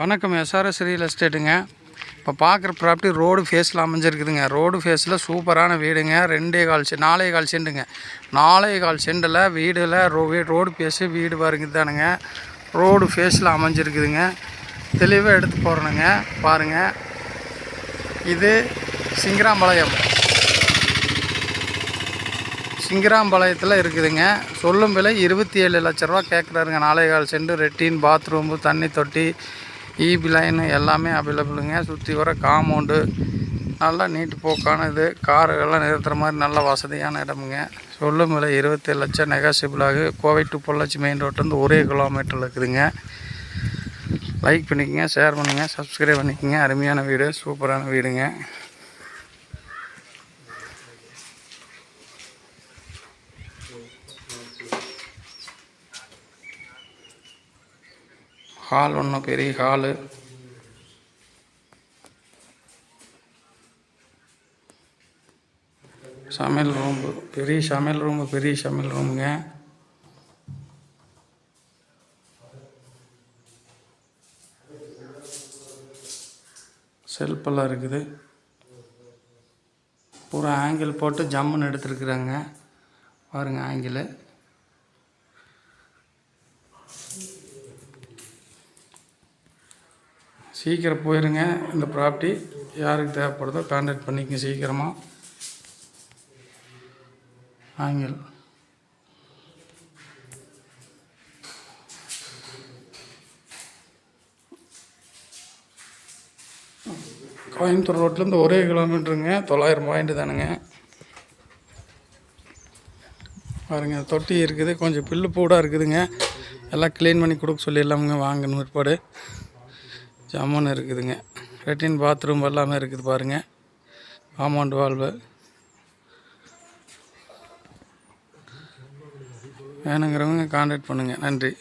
வணக்கம் SRS real எஸ்டேட்டுங்க இப்போ பார்க்குற ப்ராப்பர்ட்டி ரோடு ஃபேஸில் அமைஞ்சிருக்குதுங்க. ரோடு ஃபேஸில் சூப்பரான வீடுங்க. ரெண்டே கால் செ நாலே கால் செண்டுங்க. நாலே கால் செண்டில் வீடில் ரோ ரோடு ஃபேஸு வீடு பாருங்க தானுங்க ரோடு ஃபேஸில் அமைஞ்சிருக்குதுங்க. தெளிவாக எடுத்து போகிறணுங்க பாருங்கள் இது சிங்கராம்பாளையம். சிங்கராம்பாளையத்தில் இருக்குதுங்க. சொல்லும் விலை இருபத்தி ஏழு லட்ச ரூபா கேட்குறாருங்க நாலே கால் செண்டு ரெட்டின் பாத்ரூமு தண்ணி தொட்டி E ஈபி லைனு எல்லாமே அவைலபிளுங்க சுற்றி வர காம்பவுண்டு நல்லா நீட்டு போக்கான இது. காருகள்லாம் நிறுத்துகிற மாதிரி நல்ல வசதியான இடமுங்க. சொல்லும் விலை இருபத்தேழு லட்சம் நெகாசிபிளாகு கோவை டு பொள்ளாச்சி மெயின் ரோட்லேருந்து ஒரே கிலோமீட்டரில் இருக்குதுங்க. லைக் பண்ணிக்கங்க ஷேர் பண்ணுங்கள் சப்ஸ்கிரைப் பண்ணிக்கங்க. அருமையான வீடு சூப்பரான வீடுங்க. ஹால் ஒன்றும் பெரிய ஹாலு சமையல் ரூம்பு பெரிய சமையல் ரூமு பெரிய சமையல் ரூமுங்க செல்ஃபெல்லாம் இருக்குது. பூரா ஆங்கிள் போட்டு ஜம்முன்னு எடுத்துருக்குறாங்க. பாருங்கள் ஆங்கிள் சீக்கிரம் போயிருங்க இந்த ப்ராப்பர்ட்டி யாருக்கு தேவைப்படுதோ கான்டாக்ட் பண்ணிக்கங்க சீக்கிரமாக ஆங்கிள் கோயம்புத்தூர் ரோட்லேருந்து ஒரே கிலோமீட்டருங்க. தொள்ளாயிரம் பாயிண்ட் தானுங்க. பாருங்க தொட்டி இருக்குது. கொஞ்சம் பில்லு பூடாக இருக்குதுங்க. எல்லாம் க்ளீன் பண்ணி கொடுக்க சொல்லிடலாமுங்க. வாங்கணும் பிற்பாடு ஜம்முன்னு இருக்குதுங்க. லெட்டின் பாத்ரூம் எல்லாமே இருக்குது பாருங்கள் காம்பவுண்ட் வால்வு. வேணுங்கிறவங்க கான்டாக்ட் பண்ணுங்கள் நன்றி.